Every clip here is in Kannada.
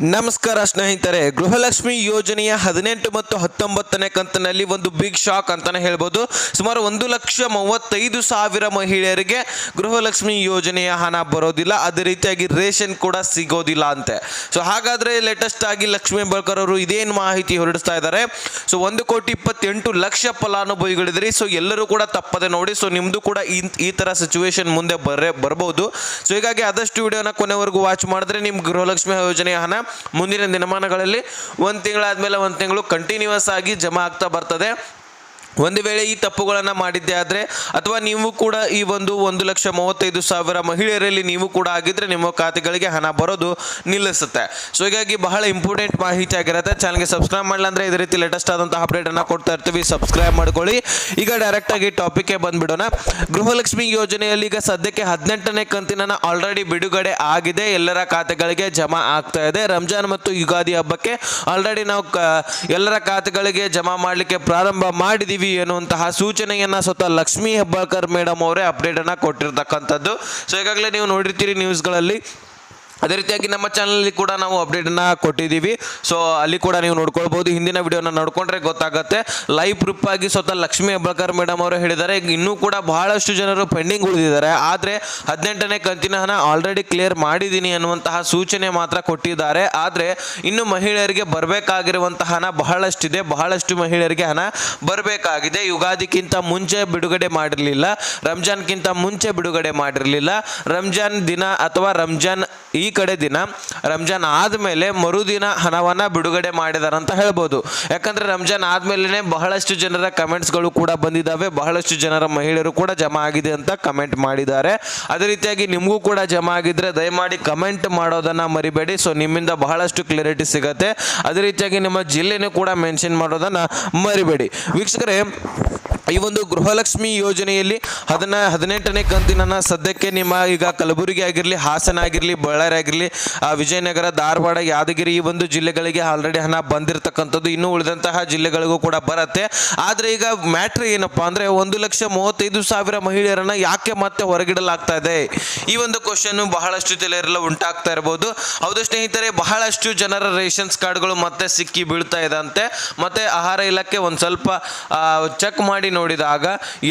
ನಮಸ್ಕಾರ ಸ್ನೇಹಿತರೆ, ಗೃಹಲಕ್ಷ್ಮಿ ಯೋಜನೆಯ ಹದಿನೆಂಟು ಮತ್ತು ಹತ್ತೊಂಬತ್ತನೇ ಕಂತಿನಲ್ಲಿ ಒಂದು ಬಿಗ್ ಶಾಕ್ ಅಂತಾನೆ ಹೇಳ್ಬೋದು. ಸುಮಾರು ಒಂದು ಲಕ್ಷ ಮೂವತ್ತೈದು ಸಾವಿರ ಮಹಿಳೆಯರಿಗೆ ಗೃಹಲಕ್ಷ್ಮಿ ಯೋಜನೆಯ ಹಣ ಬರೋದಿಲ್ಲ. ಅದೇ ರೀತಿಯಾಗಿ ರೇಷನ್ ಕೂಡ ಸಿಗೋದಿಲ್ಲ ಅಂತೆ. ಸೊ ಹಾಗಾದ್ರೆ ಲೇಟೆಸ್ಟ್ ಆಗಿ ಲಕ್ಷ್ಮೀ ಬರ್ಕರ್ ಅವರು ಇದೇನು ಮಾಹಿತಿ ಹೊರಡಿಸ್ತಾ ಇದ್ದಾರೆ? ಸೊ ಒಂದು ಕೋಟಿ ಇಪ್ಪತ್ತೆಂಟು ಲಕ್ಷ ಫಲಾನುಭವಿಗಳಿದ್ರಿ. ಸೊ ಎಲ್ಲರೂ ಕೂಡ ತಪ್ಪದೆ ನೋಡಿ ಸೊ ನಿಮ್ಮದು ಕೂಡ ಈ ಈ ಥರ ಸಿಚುವೇಶನ್ ಮುಂದೆ ಬರೇ ಬರ್ಬೋದು. ಸೊ ಹೀಗಾಗಿ ಆದಷ್ಟು ವಿಡಿಯೋನ ಕೊನೆವರೆಗೂ ವಾಚ್ ಮಾಡಿದ್ರೆ ನಿಮ್ಮ ಗೃಹಲಕ್ಷ್ಮಿ ಯೋಜನೆಯ ಹಣ ಮುಂದಿನ ದಿನಮಾನಗಳಲ್ಲಿ ಒಂದು ತಿಂಗಳಾದ್ಮೇಲೆ ಒಂದು ತಿಂಗಳು ಕಂಟಿನ್ಯೂಸ್ ಆಗಿ ಜಮಾ ಆಗ್ತಾ ಬರ್ತದೆ. ಒಂದು ವೇಳೆ ಈ ತಪ್ಪುಗಳನ್ನು ಮಾಡಿದ್ದೆ ಆದರೆ, ಅಥವಾ ನೀವು ಕೂಡ ಈ ಒಂದು ಒಂದು ಲಕ್ಷ ಮೂವತ್ತೈದು ಸಾವಿರ ಮಹಿಳೆಯರಲ್ಲಿ ನೀವು ಕೂಡ ಆಗಿದ್ದರೆ ನಿಮ್ಮ ಖಾತೆಗಳಿಗೆ ಹಣ ಬರೋದು ನಿಲ್ಲಿಸುತ್ತೆ. ಸೊ ಹೀಗಾಗಿ ಬಹಳ ಇಂಪಾರ್ಟೆಂಟ್ ಮಾಹಿತಿ ಆಗಿರುತ್ತೆ. ಚಾನಲ್ಗೆ ಸಬ್ಸ್ಕ್ರೈಬ್ ಮಾಡಲ್ಲ ಅಂದರೆ ಇದೇ ರೀತಿ ಲೇಟೆಸ್ಟ್ ಆದಂತಹ ಅಪ್ಡೇಟನ್ನು ಕೊಡ್ತಾ ಇರ್ತೀವಿ. ಸಬ್ಸ್ಕ್ರೈಬ್ ಮಾಡ್ಕೊಳ್ಳಿ. ಈಗ ಡೈರೆಕ್ಟಾಗಿ ಟಾಪಿಕ್ಗೆ ಬಂದ್ಬಿಡೋಣ. ಗೃಹಲಕ್ಷ್ಮಿ ಯೋಜನೆಯಲ್ಲಿ ಈಗ ಸದ್ಯಕ್ಕೆ ಹದಿನೆಂಟನೇ ಕಂತಿನ ಆಲ್ರೆಡಿ ಬಿಡುಗಡೆ ಆಗಿದೆ. ಎಲ್ಲರ ಖಾತೆಗಳಿಗೆ ಜಮಾ ಆಗ್ತಾ ಇದೆ. ರಂಜಾನ್ ಮತ್ತು ಯುಗಾದಿ ಹಬ್ಬಕ್ಕೆ ಆಲ್ರೆಡಿ ನಾವು ಎಲ್ಲರ ಖಾತೆಗಳಿಗೆ ಜಮಾ ಮಾಡಲಿಕ್ಕೆ ಪ್ರಾರಂಭ ಮಾಡಿದ್ದೀವಿ ಎನ್ನುವಂತಹ ಸೂಚನೆಯನ್ನ ಸ್ವತಃ ಲಕ್ಷ್ಮೀ ಹೆಬ್ಬಾಳ್ಕರ್ ಮೇಡಮ್ ಅವರೇ ಅಪ್ಡೇಟ್ ಅನ್ನ ಕೊಟ್ಟಿರ್ತಕ್ಕಂಥದ್ದು. ಸೊ ಈಗಾಗಲೇ ನೀವು ನೋಡಿರ್ತೀರಿ ನ್ಯೂಸ್ಗಳಲ್ಲಿ ಅದೇ ರೀತಿಯಾಗಿ ನಮ್ಮ ಚಾನಲಲ್ಲಿ ಕೂಡ ನಾವು ಅಪ್ಡೇಟನ್ನು ಕೊಟ್ಟಿದ್ದೀವಿ. ಸೊ ಅಲ್ಲಿ ಕೂಡ ನೀವು ನೋಡ್ಕೊಳ್ಬೋದು. ಹಿಂದಿನ ವಿಡಿಯೋನ ನೋಡ್ಕೊಂಡ್ರೆ ಗೊತ್ತಾಗುತ್ತೆ. ಲೈವ್ ಪ್ರೂಫ್ ಆಗಿ ಸ್ವತಃ ಲಕ್ಷ್ಮೀ ಹೆಬ್ಬಾಳ್ಕರ್ ಮೇಡಮ್ ಅವರು ಹೇಳಿದ್ದಾರೆ. ಇನ್ನೂ ಕೂಡ ಬಹಳಷ್ಟು ಜನರು ಪೆಂಡಿಂಗ್ ಉಳಿದಿದ್ದಾರೆ. ಆದರೆ ಹದಿನೆಂಟನೇ ಕಂತಿನ ಹಣ ಆಲ್ರೆಡಿ ಕ್ಲಿಯರ್ ಮಾಡಿದ್ದೀನಿ ಅನ್ನುವಂತಹ ಸೂಚನೆ ಮಾತ್ರ ಕೊಟ್ಟಿದ್ದಾರೆ. ಆದರೆ ಇನ್ನು ಮಹಿಳೆಯರಿಗೆ ಬರಬೇಕಾಗಿರುವಂತಹ ಹಣ ಬಹಳಷ್ಟಿದೆ. ಬಹಳಷ್ಟು ಮಹಿಳೆಯರಿಗೆ ಹಣ ಬರಬೇಕಾಗಿದೆ. ಯುಗಾದಿಗಿಂತ ಮುಂಚೆ ಬಿಡುಗಡೆ ಮಾಡಿರಲಿಲ್ಲ. ರಂಜಾನ್ಗಿಂತ ಮುಂಚೆ ಬಿಡುಗಡೆ ಮಾಡಿರಲಿಲ್ಲ. ರಂಜಾನ್ ದಿನ ಅಥವಾ ರಂಜಾನ್ ಈ ಕಡೆ ದಿನ ರಂಜಾನ್ ಆದಮೇಲೆ ಮರುದಿನ ಹಣವನ್ನು ಬಿಡುಗಡೆ ಮಾಡಿದಾರೆ ಅಂತ ಹೇಳ್ಬೋದು. ಯಾಕಂದ್ರೆ ರಂಜಾನ್ ಆದಮೇಲೆ ಬಹಳಷ್ಟು ಜನರ ಕಮೆಂಟ್ಸ್ಗಳು ಕೂಡ ಬಂದಿದ್ದಾವೆ ಬಹಳಷ್ಟು ಜನರ ಮಹಿಳೆಯರು ಕೂಡ ಜಮಾ ಆಗಿದೆ ಅಂತ ಕಮೆಂಟ್ ಮಾಡಿದ್ದಾರೆ. ಅದೇ ರೀತಿಯಾಗಿ ನಿಮಗೂ ಕೂಡ ಜಮಾ ಆಗಿದ್ರೆ ದಯಮಾಡಿ ಕಮೆಂಟ್ ಮಾಡೋದನ್ನ ಮರಿಬೇಡಿ. ಸೊ ನಿಮ್ಮಿಂದ ಬಹಳಷ್ಟು ಕ್ಲಾರಿಟಿ ಸಿಗತ್ತೆ. ಅದೇ ರೀತಿಯಾಗಿ ನಿಮ್ಮ ಜಿಲ್ಲೆನೂ ಕೂಡ ಮೆನ್ಷನ್ ಮಾಡೋದನ್ನ ಮರಿಬೇಡಿ. ವೀಕ್ಷಕರೇ ಈ ಒಂದು ಗೃಹಲಕ್ಷ್ಮಿ ಯೋಜನೆಯಲ್ಲಿ ಅದನ್ನ ಹದಿನೆಂಟನೇ ಕಂತಿನ ಸದ್ಯಕ್ಕೆ ನಿಮ್ಮ ಈಗ ಕಲಬುರಗಿ ಆಗಿರಲಿ, ಹಾಸನ ಆಗಿರಲಿ, ಬಳ್ಳಾರಿ ಆಗಿರಲಿ ವಿಜಯನಗರ, ಧಾರವಾಡ, ಯಾದಗಿರಿ ಈ ಒಂದು ಜಿಲ್ಲೆಗಳಿಗೆ ಆಲ್ರೆಡಿ ಹಣ ಬಂದಿರತಕ್ಕಂಥದ್ದು ಇನ್ನು ಉಳಿದಂತಹ ಜಿಲ್ಲೆಗಳಿಗೂ ಕೂಡ ಬರುತ್ತೆ. ಆದರೆ ಈಗ ಮ್ಯಾಟ್ರ್ ಏನಪ್ಪ ಅಂದರೆ ಒಂದು ಲಕ್ಷ ಮೂವತ್ತೈದು ಸಾವಿರ ಮಹಿಳೆಯರನ್ನ ಯಾಕೆ ಮತ್ತೆ ಹೊರಗಿಡಲಾಗ್ತಾ ಇದೆ? ಈ ಒಂದು ಕ್ವಶನ್ ಬಹಳಷ್ಟು ತಲೆಯರೆಲ್ಲ ಉಂಟಾಗ್ತಾ ಇರ್ಬೋದು. ಹೌದು ಸ್ನೇಹಿತರೆ, ಬಹಳಷ್ಟು ಜನರ ರೇಷನ್ಸ್ ಕಾರ್ಡ್ಗಳು ಮತ್ತೆ ಸಿಕ್ಕಿ ಬೀಳ್ತಾ ಇದಂತೆ. ಮತ್ತೆ ಆಹಾರ ಇಲಾಖೆ ಒಂದು ಸ್ವಲ್ಪ ಚೆಕ್ ಮಾಡಿ ನೋಡಿದಾಗ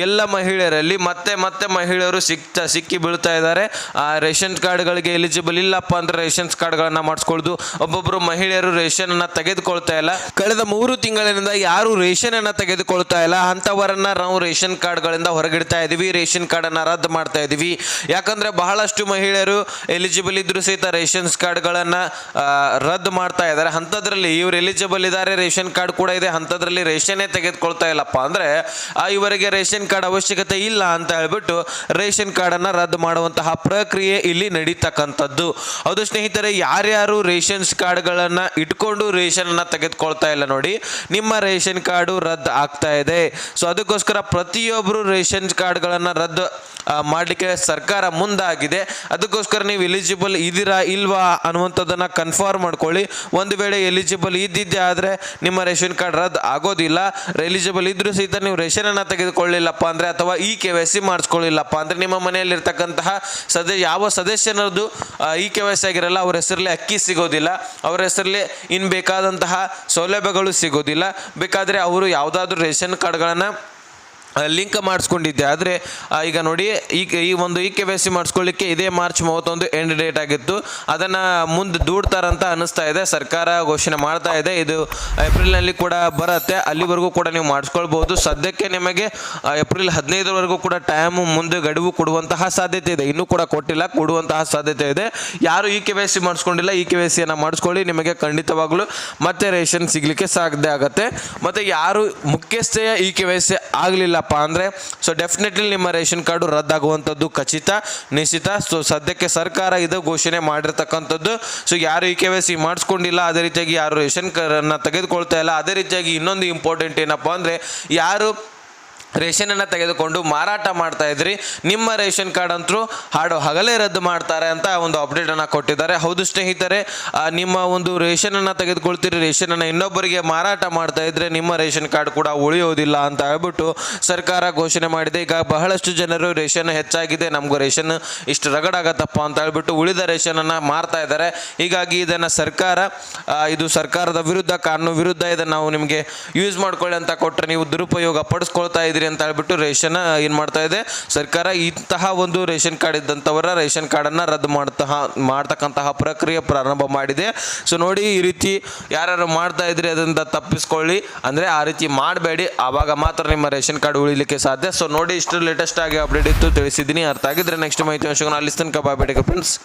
ಎಲ್ಲ ಮಹಿಳೆಯರಲ್ಲಿ ಮತ್ತೆ ಮತ್ತೆ ಮಹಿಳೆಯರು ಸಿಕ್ತಾ ಸಿಕ್ಕಿ ಬೀಳ್ತಾ ಇದ್ದಾರೆ. ಆ ರೇಷನ್ ಕಾರ್ಡ್ಗಳಿಗೆ ಎಲಿಜಿಬಲ್ ಇಲ್ಲಪ್ಪ ಅಂದ್ರೆ ರೇಷನ್ ಕಾರ್ಡ್ಗಳನ್ನ ಮಾಡಿಸ್ಕೊಳ್ದು ಒಬ್ಬೊಬ್ಬರು ಮಹಿಳೆಯರು ರೇಷನ್ ಅನ್ನ ತೆಗೆದುಕೊಳ್ತಾ ಇಲ್ಲ. ಕಳೆದ ಮೂರು ತಿಂಗಳಿನಿಂದ ಯಾರು ರೇಷನ್ ಅನ್ನ ತೆಗೆದುಕೊಳ್ತಾ ಇಲ್ಲ. ಅಂತವರನ್ನ ನಾವು ರೇಷನ್ ಕಾರ್ಡ್ಗಳಿಂದ ಹೊರಗಿಡ್ತಾ ಇದೀವಿ. ರೇಷನ್ ಕಾರ್ಡ್ ಅನ್ನ ರದ್ದು ಮಾಡ್ತಾ ಇದೀವಿ. ಯಾಕಂದ್ರೆ ಬಹಳಷ್ಟು ಮಹಿಳೆಯರು ಎಲಿಜಿಬಲ್ ಇದ್ರು ಸಹಿತ ರೇಷನ್ ಕಾರ್ಡ್ಗಳನ್ನು ರದ್ದು ಮಾಡ್ತಾ ಇದ್ದಾರೆ. ಅಂಥದ್ರಲ್ಲಿ ಇವ್ರು ಎಲಿಜಿಬಲ್ ಇದ್ದಾರೆ, ರೇಷನ್ ಕಾರ್ಡ್ ಕೂಡ ಇದೆ. ಅಂಥದ್ರಲ್ಲಿ ರೇಷನ್ನೇ ತೆಗೆದುಕೊಳ್ತಾ ಇಲ್ಲಪ್ಪ ಅಂದ್ರೆ ಇವರಿಗೆ ರೇಷನ್ ಕಾರ್ಡ್ ಅವಶ್ಯಕತೆ ಇಲ್ಲ ಅಂತ ಹೇಳ್ಬಿಟ್ಟು ರೇಷನ್ ಕಾರ್ಡನ್ನು ರದ್ದು ಮಾಡುವಂತಹ ಪ್ರಕ್ರಿಯೆ ಇಲ್ಲಿ ನಡೀತಕ್ಕಂಥದ್ದು. ಹೌದು ಸ್ನೇಹಿತರೆ, ಯಾರ್ಯಾರು ರೇಷನ್ಸ್ ಕಾರ್ಡ್ಗಳನ್ನು ಇಟ್ಕೊಂಡು ರೇಷನನ್ನು ತೆಗೆದುಕೊಳ್ತಾ ಇಲ್ಲ ನೋಡಿ, ನಿಮ್ಮ ರೇಷನ್ ಕಾರ್ಡು ರದ್ದು ಆಗ್ತಾ ಇದೆ. ಸೊ ಅದಕ್ಕೋಸ್ಕರ ಪ್ರತಿಯೊಬ್ಬರು ರೇಷನ್ ಕಾರ್ಡ್ಗಳನ್ನು ರದ್ದು ಮಾಡಲಿಕ್ಕೆ ಸರ್ಕಾರ ಮುಂದಾಗಿದೆ. ಅದಕ್ಕೋಸ್ಕರ ನೀವು ಎಲಿಜಿಬಲ್ ಇದ್ದೀರಾ ಇಲ್ವಾ ಅನ್ನುವಂಥದ್ದನ್ನು ಕನ್ಫರ್ಮ್ ಮಾಡ್ಕೊಳ್ಳಿ. ಒಂದು ವೇಳೆ ಎಲಿಜಿಬಲ್ ಇದ್ದಿದ್ದೆ ಆದರೆ ನಿಮ್ಮ ರೇಷನ್ ಕಾರ್ಡ್ ರದ್ದು ಆಗೋದಿಲ್ಲ. ಎಲಿಜಿಬಲ್ ಇದ್ದರೂ ಸಹಿತ ನೀವು ರೇಷನನ್ನು ತೆಗೆದುಕೊಳ್ಳಿಲ್ಲಪ್ಪ ಅಂದರೆ ಅಥವಾ ಇ ಕೆ ವೈ ಸಿ ಮಾಡಿಸ್ಕೊಳ್ಳಿಲ್ಲಪ್ಪ ಅಂದರೆ ನಿಮ್ಮ ಮನೆಯಲ್ಲಿರ್ತಕ್ಕಂತಹ ಸದಸ್ಯ ಯಾವ ಸದಸ್ಯನದ್ದು ಇ ಕೆ ವೈ ಸಿ ಆಗಿರಲ್ಲ, ಅವ್ರ ಹೆಸರಲ್ಲಿ ಅಕ್ಕಿ ಸಿಗೋದಿಲ್ಲ, ಅವ್ರ ಹೆಸರಲ್ಲಿ ಇನ್ನು ಬೇಕಾದಂತಹ ಸೌಲಭ್ಯಗಳು ಸಿಗೋದಿಲ್ಲ. ಬೇಕಾದರೆ ಅವರು ಯಾವುದಾದ್ರೂ ರೇಷನ್ ಕಾರ್ಡ್ಗಳನ್ನು ಲಿಂಕ್ ಮಾಡಿಸ್ಕೊಂಡಿದ್ದೆ. ಆದರೆ ಈಗ ನೋಡಿ ಈ ಈ ಒಂದು ಇ ಕೆ ವೈ ಸಿ ಮಾಡಿಸ್ಕೊಳ್ಳಿಕ್ಕೆ ಇದೇ ಮಾರ್ಚ್ ಮೂವತ್ತೊಂದು ಎಂಡ್ ಡೇಟ್ ಆಗಿತ್ತು. ಅದನ್ನು ಮುಂದೆ ದೂಡ್ತಾರಂತ ಅನ್ನಿಸ್ತಾ ಇದೆ. ಸರ್ಕಾರ ಘೋಷಣೆ ಮಾಡ್ತಾ ಇದೆ. ಇದು ಏಪ್ರಿಲ್ನಲ್ಲಿ ಕೂಡ ಬರುತ್ತೆ. ಅಲ್ಲಿವರೆಗೂ ಕೂಡ ನೀವು ಮಾಡಿಸ್ಕೊಳ್ಬೋದು. ಸದ್ಯಕ್ಕೆ ನಿಮಗೆ ಏಪ್ರಿಲ್ ಹದಿನೈದರವರೆಗೂ ಕೂಡ ಟೈಮು ಮುಂದೆ ಗಡುವು ಕೊಡುವಂತಹ ಸಾಧ್ಯತೆ ಇದೆ. ಇನ್ನೂ ಕೂಡ ಕೊಟ್ಟಿಲ್ಲ, ಕೊಡುವಂತಹ ಸಾಧ್ಯತೆ ಇದೆ. ಯಾರು ಇ ಕೆ ವೈ ಸಿ ಮಾಡಿಸ್ಕೊಂಡಿಲ್ಲ ಇ ಕೆ ವೈ ಸಿಯನ್ನು ಮಾಡಿಸ್ಕೊಳ್ಳಿ. ನಿಮಗೆ ಖಂಡಿತವಾಗ್ಲೂ ಮತ್ತೆ ರೇಷನ್ ಸಿಗಲಿಕ್ಕೆ ಸಾಧ್ಯ ಆಗುತ್ತೆ. ಮತ್ತು ಯಾರು ಮುಖ್ಯಸ್ಥೆಯ ಇ ಕೆ ವೈ ಸಿ ಆಗಲಿಲ್ಲಪ್ಪ ಅಂದರೆ ಸೊ ಡೆಫಿನೆಟ್ಲಿ ನಿಮ್ಮ ರೇಷನ್ ಕಾರ್ಡು ರದ್ದಾಗುವಂಥದ್ದು ಖಚಿತ, ನಿಶ್ಚಿತ. ಸೊ ಸದ್ಯಕ್ಕೆ ಸರ್ಕಾರ ಇದು ಘೋಷಣೆ ಮಾಡಿರ್ತಕ್ಕಂಥದ್ದು. ಸೊ ಯಾರು ಈ ಕೆ ವೈ ಸಿ ಮಾಡಿಸ್ಕೊಂಡಿಲ್ಲ, ಅದೇ ರೀತಿಯಾಗಿ ಯಾರು ರೇಷನ್ ಕಾರ್ಡನ್ನು ತೆಗೆದುಕೊಳ್ತಾ ಇಲ್ಲ, ಅದೇ ರೀತಿಯಾಗಿ ಇನ್ನೊಂದು ಇಂಪಾರ್ಟೆಂಟ್ ಏನಪ್ಪ ಅಂದರೆ, ಯಾರು ರೇಷನನ್ನು ತೆಗೆದುಕೊಂಡು ಮಾರಾಟ ಮಾಡ್ತಾ ಇದ್ರಿ. ನಿಮ್ಮ ರೇಷನ್ ಕಾರ್ಡ್ ಅಂತೂ ಹಾಡು ಹಗಲೇ ರದ್ದು ಮಾಡ್ತಾರೆ ಅಂತ ಒಂದು ಅಪ್ಡೇಟನ್ನು ಕೊಟ್ಟಿದ್ದಾರೆ. ಹೌದು ಸ್ನೇಹಿತರೆ ನಿಮ್ಮ ಒಂದು ರೇಷನನ್ನು ತೆಗೆದುಕೊಳ್ತೀರಿ, ರೇಷನನ್ನು ಇನ್ನೊಬ್ಬರಿಗೆ ಮಾರಾಟ ಮಾಡ್ತಾ ಇದ್ರೆ ನಿಮ್ಮ ರೇಷನ್ ಕಾರ್ಡ್ ಕೂಡ ಉಳಿಯೋದಿಲ್ಲ ಅಂತ ಹೇಳ್ಬಿಟ್ಟು ಸರ್ಕಾರ ಘೋಷಣೆ ಮಾಡಿದೆ. ಈಗ ಬಹಳಷ್ಟು ಜನರು ರೇಷನ್ ಹೆಚ್ಚಾಗಿದೆ, ನಮಗೂ ರೇಷನ್ ಇಷ್ಟು ರಗಡಾಗತ್ತಪ್ಪ ಅಂತ ಹೇಳ್ಬಿಟ್ಟು ಉಳಿದ ರೇಷನನ್ನು ಮಾರ್ತಾ ಇದ್ದಾರೆ. ಹೀಗಾಗಿ ಇದನ್ನು ಸರ್ಕಾರ ಇದು ಸರ್ಕಾರದ ವಿರುದ್ಧ, ಕಾನೂನು ವಿರುದ್ಧ ಇದನ್ನು ನಾವು ನಿಮಗೆ ಯೂಸ್ ಮಾಡ್ಕೊಳ್ಳಿ ಅಂತ ಕೊಟ್ಟರೆ ನೀವು ದುರುಪಯೋಗ ಪಡಿಸ್ಕೊಳ್ತಾ ಇದ್ದೀರಿ. ಅಂತ ಹೇಳ್ಬಿಟ್ಟು ರೇಷನ್ ಏನು ಮಾಡ್ತಾ ಇದೆ? ಸರ್ಕಾರ ಇಂತಹ ಒಂದು ರೇಷನ್ ಕಾರ್ಡ್ ಇದ್ದಂಥವರ ರೇಷನ್ ಕಾರ್ಡನ್ನು ರದ್ದು ಮಾಡ್ತಾ, ಮಾಡ್ತಕ್ಕಂತಹ ಪ್ರಕ್ರಿಯೆ ಪ್ರಾರಂಭ ಮಾಡಿದೆ. ಸೊ ನೋಡಿ ಈ ರೀತಿ ಯಾರು ಮಾಡ್ತಾ ಇದ್ರಿ ಅದರಿಂದ ತಪ್ಪಿಸ್ಕೊಳ್ಳಿ. ಅಂದರೆ ಆ ರೀತಿ ಮಾಡಬೇಡಿ. ಆವಾಗ ಮಾತ್ರ ನಿಮ್ಮ ರೇಷನ್ ಕಾರ್ಡ್ ಉಳಿಲಿಕ್ಕೆ ಸಾಧ್ಯ. ಸೊ ನೋಡಿ ಇಷ್ಟು ಲೇಟೆಸ್ಟ್ ಆಗಿ ಅಪ್ಡೇಟ್ ಇತ್ತು. ತಿಳಿಸಿದ್ದೀನಿ. ಅರ್ಥ ಆಗಿದ್ರೆ ನೆಕ್ಸ್ಟ್ ಮಾಹಿತಿ ಅಂಶಗಳನ್ನು ಅಲ್ಲಿ ತನಕ ಬಾಯ್ ಫ್ರೆಂಡ್ಸ್